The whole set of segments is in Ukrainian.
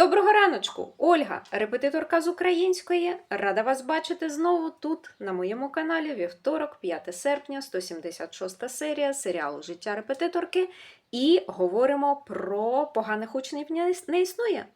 Доброго раночку! Ольга, репетиторка з української. Рада вас бачити знову тут, на моєму каналі, вівторок, 5 серпня, 176 серія серіалу Життя репетиторки. І говоримо про поганих учнів не існує.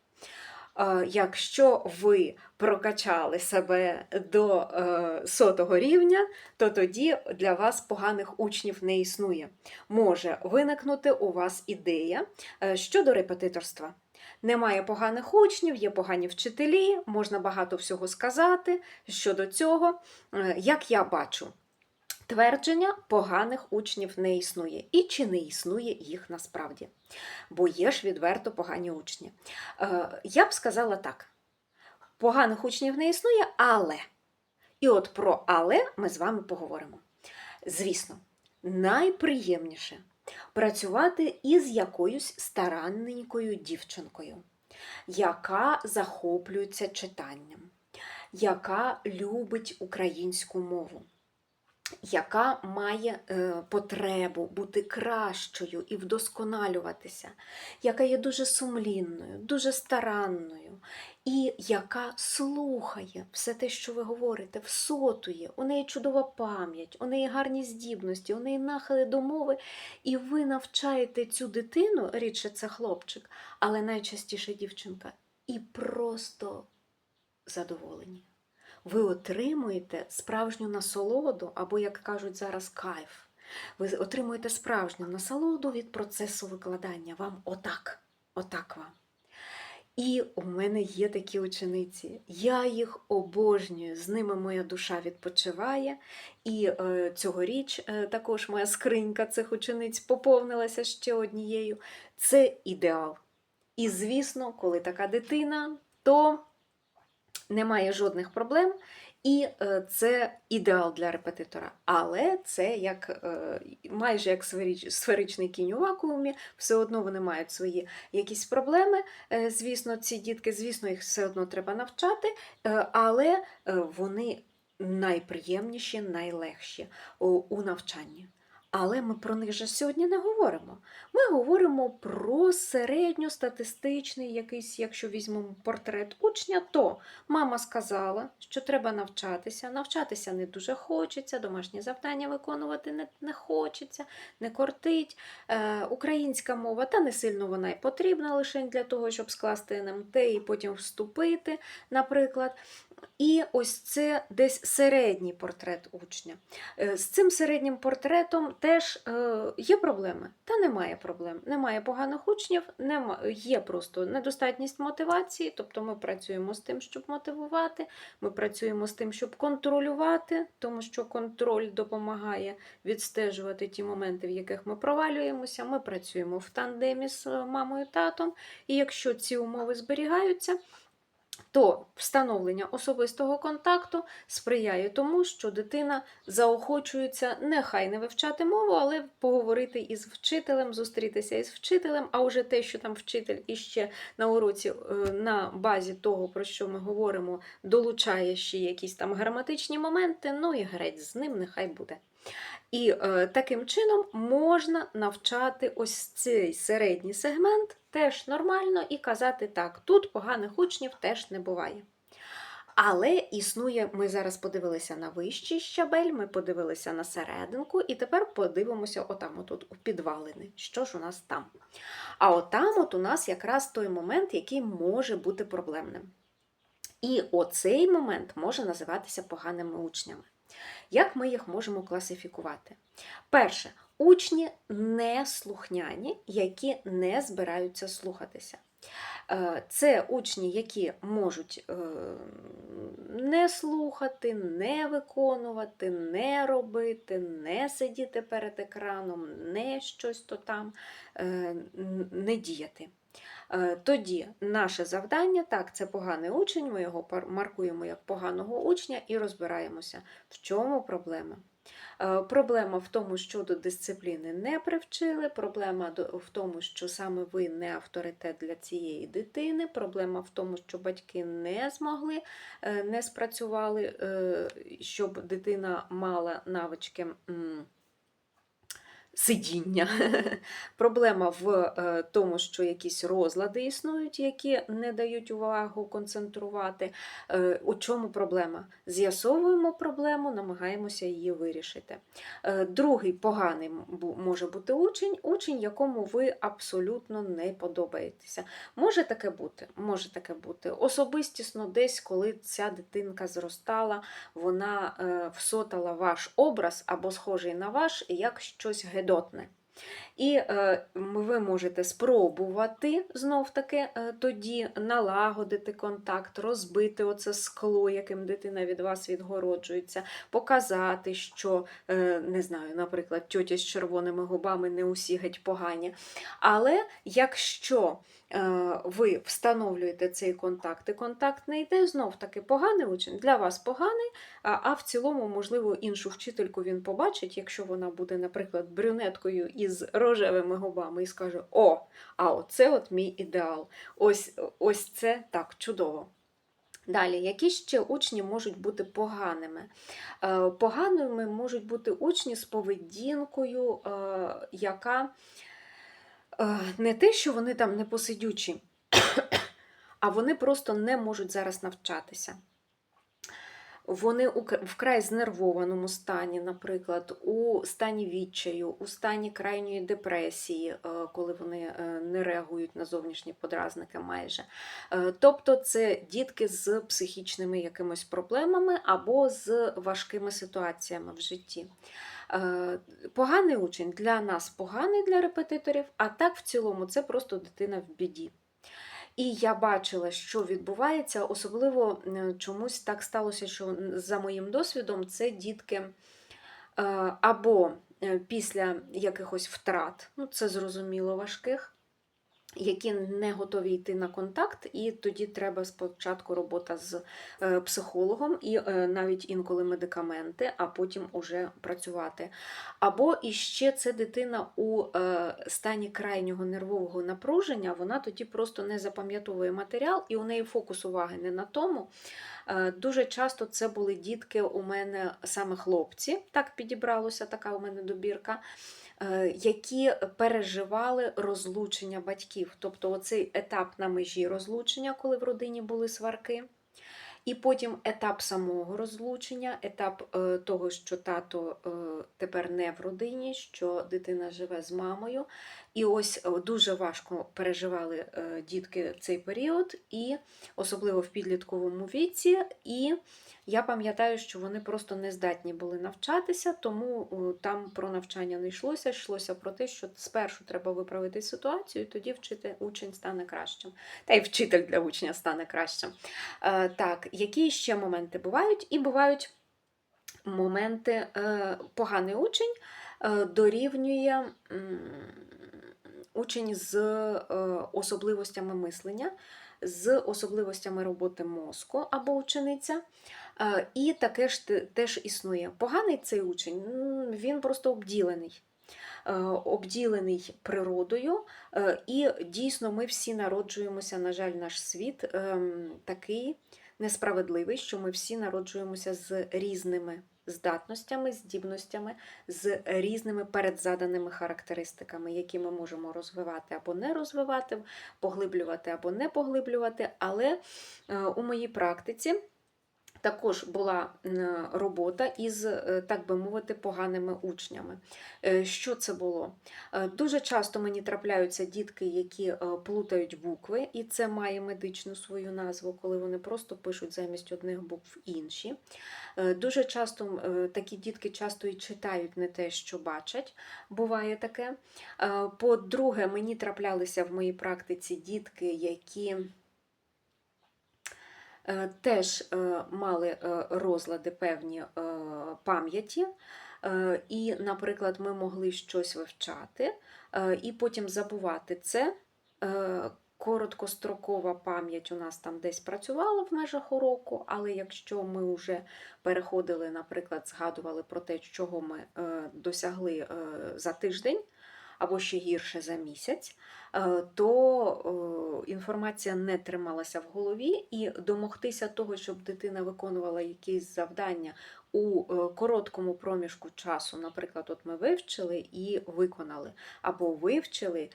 Якщо ви прокачали себе до е, сотого рівня, то тоді для вас поганих учнів не існує. Може виникнути у вас ідея е, щодо репетиторства. Немає поганих учнів, є погані вчителі, можна багато всього сказати щодо цього. Е, Як я бачу, твердження поганих учнів не існує. І чи не існує їх насправді? Бо є ж відверто погані учні. Е, Я б сказала так: поганих учнів не існує, але. І от про але ми з вами поговоримо. Звісно, найприємніше працювати із якоюсь старанненькою дівчинкою, яка захоплюється читанням, яка любить українську мову, яка має е, потребу бути кращою і вдосконалюватися, яка є дуже сумлінною, дуже старанною, і яка слухає все те, що ви говорите, всотує, у неї чудова пам'ять, у неї гарні здібності, у неї нахили до мови, і ви навчаєте цю дитину, рідше це хлопчик, але найчастіше дівчинка, і просто задоволені. Ви отримуєте справжню насолоду, або, як кажуть зараз, кайф. Ви отримуєте справжню насолоду від процесу викладання. Вам отак, отак вам. І у мене є такі учениці. Я їх обожнюю, з ними моя душа відпочиває. І е, цьогоріч е, також моя скринька цих учениць поповнилася ще однією. Це ідеал. І, звісно, коли така дитина, то немає жодних проблем, і е, це ідеал для репетитора. Але це як е, майже як сферич- сферичний кінь у вакуумі, все одно вони мають свої якісь проблеми. Е, Звісно, ці дітки, звісно, їх все одно треба навчати, але вони найприємніші, найлегші у навчанні. Але ми про них же сьогодні не говоримо. Ми говоримо про середньостатистичний якийсь, якщо візьмемо портрет учня, то мама сказала, що треба навчатися. Навчатися не дуже хочеться, домашні завдання виконувати не, не хочеться, не кортить. Е, українська мова, та не сильно вона й потрібна лише для того, щоб скласти НМТ і потім вступити, наприклад. І ось це десь середній портрет учня. Е, З цим середнім портретом теж е, є проблеми, та немає проблем. Немає поганих учнів, нема, є просто недостатність мотивації, тобто ми працюємо з тим, щоб мотивувати, ми працюємо з тим, щоб контролювати, тому що контроль допомагає відстежувати ті моменти, в яких ми провалюємося. Ми працюємо в тандемі з мамою татом, і якщо ці умови зберігаються, то встановлення особистого контакту сприяє тому, що дитина заохочується нехай не вивчати мову, але поговорити із вчителем, зустрітися із вчителем. А вже те, що там вчитель іще на уроці е, на базі того, про що ми говоримо, долучає ще якісь там граматичні моменти, ну і грець з ним нехай буде. І е, таким чином можна навчати ось цей середній сегмент теж нормально і казати так, тут поганих учнів теж не буває. Але існує, ми зараз подивилися на вищий щабель, ми подивилися на серединку, і тепер подивимося отам, отут, у підвалини. Що ж у нас там? А отам от у нас якраз той момент, який може бути проблемним. І оцей момент може називатися поганими учнями. Як ми їх можемо класифікувати? Перше, учні неслухняні, які не збираються слухатися. Е, Це учні, які можуть е, не слухати, не виконувати, не робити, не сидіти перед екраном, не щось то там, е, не діяти. Е, Тоді наше завдання, так, це поганий учень, ми його маркуємо як поганого учня і розбираємося, в чому проблема. Е, Проблема в тому, що до дисципліни не привчили, проблема в тому, що саме ви не авторитет для цієї дитини, проблема в тому, що батьки не змогли, е, не спрацювали, щоб дитина мала навички сидіння. Проблема в е, тому, що якісь розлади існують, які не дають увагу концентрувати. Е, У чому проблема? З'ясовуємо проблему, намагаємося її вирішити. Е, Другий поганий може бути учень, учень, якому ви абсолютно не подобаєтеся. Може таке бути, може таке бути. Особистісно, десь, коли ця дитинка зростала, вона всотала ваш образ або схожий на ваш як щось гедотне. І е, ви можете спробувати знов таки е, тоді налагодити контакт, розбити оце скло, яким дитина від вас відгороджується, показати, що е, не знаю, наприклад, тьотя з червоними губами не усі геть погані. Але якщо ви встановлюєте цей контакт, і контакт не йде, знов таки поганий учень, для вас поганий, а, в цілому, можливо, іншу вчительку він побачить, якщо вона буде, наприклад, брюнеткою із рожевими губами і скаже: О, а оце от мій ідеал. Ось, ось це так чудово. Далі, які ще учні можуть бути поганими? Е, Поганими можуть бути учні з поведінкою, е, яка е, не те, що вони там не посидючі, а вони просто не можуть зараз навчатися. Вони у вкрай знервованому стані, наприклад, у стані відчаю, у стані крайньої депресії, е, коли вони е, не реагують на зовнішні подразники майже. Е, Тобто це дітки з психічними якимись проблемами або з важкими ситуаціями в житті. Е, Поганий учень для нас поганий для репетиторів, а так в цілому це просто дитина в біді. І я бачила, що відбувається, особливо е, чомусь так сталося, що за моїм досвідом це дітки е, або після якихось втрат, ну це зрозуміло важких, які не готові йти на контакт, і тоді треба спочатку робота з е, психологом і е, навіть інколи медикаменти, а потім уже працювати. Або іще це дитина у е, стані крайнього нервового напруження, вона тоді просто не запам'ятовує матеріал, і у неї фокус уваги не на тому. Дуже часто це були дітки у мене саме хлопці, так підібралося, така у мене добірка, які переживали розлучення батьків. Тобто оцей етап на межі розлучення, коли в родині були сварки. І потім етап самого розлучення, етап е, того, що тато е, тепер не в родині, що дитина живе з мамою. І ось е, дуже важко переживали е, дітки цей період, і особливо в підлітковому віці. І я пам'ятаю, що вони просто не здатні були навчатися, тому е, там про навчання не йшлося. Йшлося про те, що спершу треба виправити ситуацію, і тоді вчити учень стане кращим. Та й вчитель для учня стане кращим. Е, Так, які ще моменти бувають? І бувають моменти, е, поганий учень дорівнює учень з особливостями мислення, з особливостями роботи мозку або учениця. Е, І таке ж теж існує. Поганий цей учень, він просто обділений. Е, Обділений природою, Е, і дійсно ми всі народжуємося, на жаль, наш світ ем, такий несправедливий, що ми всі народжуємося з різними здатностями, здібностями, з різними передзаданими характеристиками, які ми можемо розвивати або не розвивати, поглиблювати або не поглиблювати. Але у моїй практиці. Також була робота із, е, так би мовити, поганими учнями. Е, Що це було? Е, Дуже часто мені трапляються дітки, які плутають букви, і це має медичну свою назву, коли вони просто пишуть замість одних букв інші. Дуже часто такі дітки часто і читають не те, що бачать. Буває таке. По-друге, мені траплялися в моїй практиці дітки, які теж е, мали е, розлади певні е, пам'яті. Е, І, наприклад, ми могли щось вивчати е, і потім забувати це. Е, Короткострокова пам'ять у нас там десь працювала в межах уроку, але якщо ми вже переходили, наприклад, згадували про те, чого ми е, досягли е, за тиждень або ще гірше за місяць, е, то е, інформація не трималася в голові, і домогтися того, щоб дитина виконувала якісь завдання у е, короткому проміжку часу, наприклад, от ми вивчили і виконали, або вивчили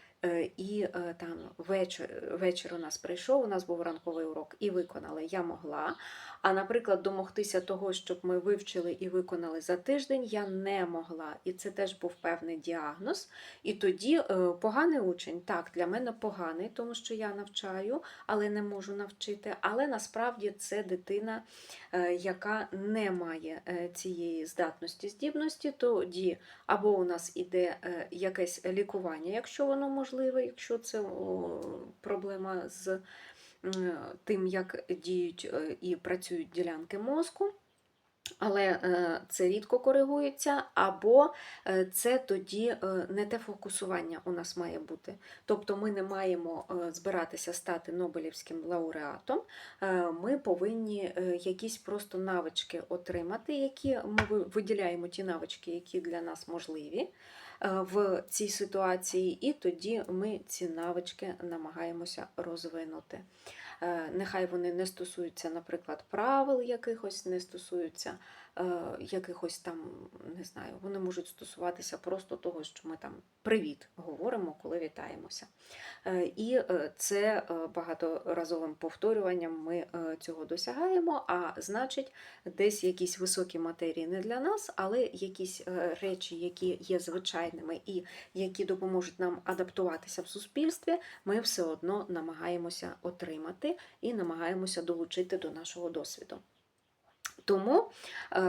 і там вечір, вечір у нас прийшов, у нас був ранковий урок і виконали, я могла. А, наприклад, домогтися того, щоб ми вивчили і виконали за тиждень, я не могла. І це теж був певний діагноз. І тоді е, поганий учень, так, для мене поганий, тому що я навчаю, але не можу навчити. Але насправді це дитина, е, яка не має е, цієї здатності, здібності, тоді або у нас іде якесь лікування, якщо воно можливе, якщо це проблема з тим, як діють е, і працюють ділянки мозку. Але е, це рідко коригується, або е, це тоді е, не те фокусування у нас має бути. Тобто ми не маємо е, збиратися стати Нобелівським лауреатом, е, ми повинні е, якісь просто навички отримати, які ми виділяємо ті навички, які для нас можливі е, в цій ситуації, і тоді ми ці навички намагаємося розвинути. Е, Нехай вони не стосуються, наприклад, правил якихось, не стосуються е, якихось там, не знаю, вони можуть стосуватися просто того, що ми там привіт говоримо, коли вітаємося. Е, І е, це е, багаторазовим повторюванням ми е, цього досягаємо, а значить, десь якісь високі матерії не для нас, але якісь е, речі, які є звичайними і які допоможуть нам адаптуватися в суспільстві, ми все одно намагаємося отримати і намагаємося долучити до нашого досвіду. Тому е,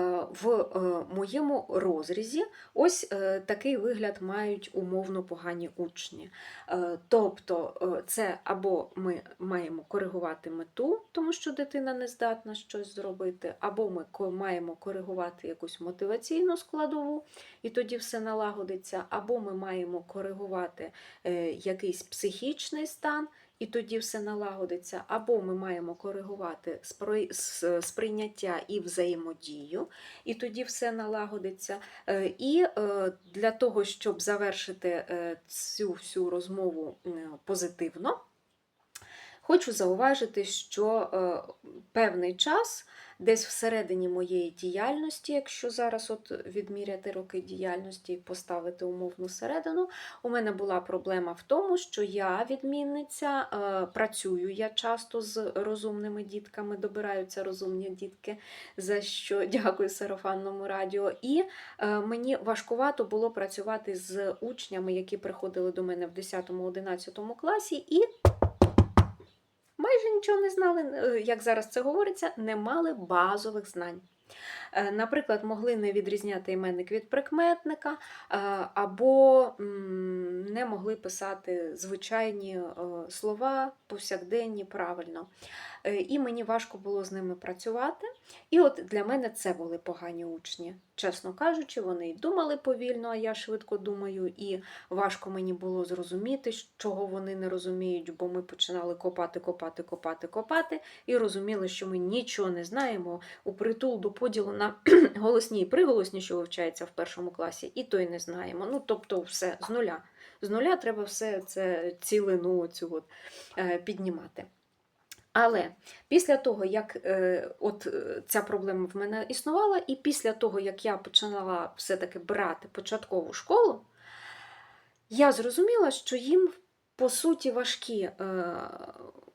в е, моєму розрізі ось е, такий вигляд мають умовно погані учні. Тобто це або ми маємо коригувати мету, тому що дитина не здатна щось зробити, або ми маємо коригувати якусь мотиваційну складову, і тоді все налагодиться, або ми маємо коригувати якийсь психічний стан, і тоді все налагодиться, або ми маємо коригувати сприйняття і взаємодію, і тоді все налагодиться. Е, І е, для того, щоб завершити е, цю всю розмову позитивно, хочу зауважити, що певний час. Десь всередині моєї діяльності, якщо зараз от відміряти роки діяльності і поставити умовну середину, у мене була проблема в тому, що я відмінниця, е, працюю я часто з розумними дітками, добираються розумні дітки, за що дякую сарафанному радіо. І е, мені важкувато було працювати з учнями, які приходили до мене в 10-11 класі, і майже нічого не знали, е, як зараз це говориться, не мали базових знань. Е, Наприклад, могли не відрізняти іменник від прикметника, е, або не могли писати звичайні слова повсякденні правильно. І мені важко було з ними працювати. І от для мене це були погані учні. Чесно кажучи, вони й думали повільно, а я швидко думаю, і важко мені було зрозуміти, чого вони не розуміють, бо ми починали копати, копати, копати, копати, і розуміли, що ми нічого не знаємо у притул до поділу на голосні і приголосні, що вивчається в першому класі, і то й не знаємо. Ну, тобто, все з нуля. З нуля треба все це цілину цю от, е, піднімати. Але після того, як е, от е, ця проблема в мене існувала, і після того, як я починала все-таки брати початкову школу, я зрозуміла, що їм по суті важкі е,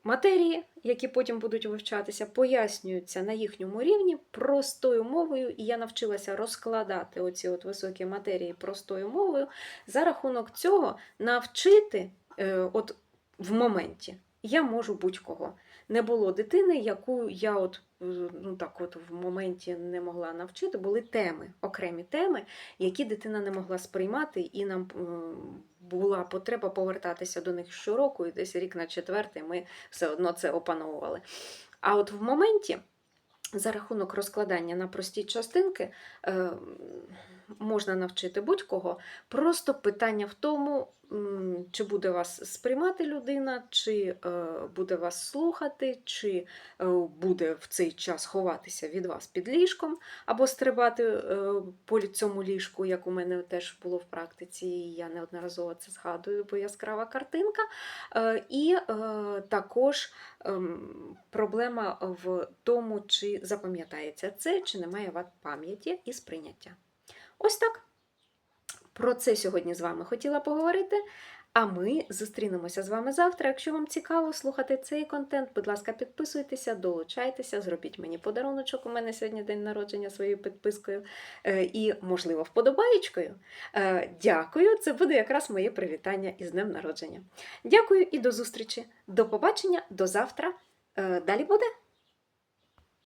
матерії, які потім будуть вивчатися, пояснюються на їхньому рівні простою мовою, і я навчилася розкладати оці от високі матерії простою мовою. За рахунок цього навчити е, от в моменті я можу будь-кого. Не було дитини, яку я от е, ну так от в моменті не могла навчити. Були теми, окремі теми, які дитина не могла сприймати, і нам е, була потреба повертатися до них щороку, і десь рік на четвертий ми все одно це опановували. А от в моменті, за рахунок розкладання на прості частинки, е, можна навчити будь-кого. Просто питання в тому, чи буде вас сприймати людина, чи е, буде вас слухати, чи е, буде в цей час ховатися від вас під ліжком, або стрибати е, по цьому ліжку, як у мене теж було в практиці, і я неодноразово це згадую, бо яскрава картинка. І також ем, проблема в тому, чи запам'ятається це, чи немає вад пам'яті і сприйняття. Ось так. Про це сьогодні з вами хотіла поговорити. А ми зустрінемося з вами завтра. Якщо вам цікаво слухати цей контент, будь ласка, підписуйтеся, долучайтеся, зробіть мені подаруночок. У мене сьогодні день народження своєю підпискою е, і, можливо, вподобаєчкою. Е, Дякую, це буде якраз моє привітання із днем народження. Дякую і до зустрічі. До побачення, до завтра. Е, Далі буде.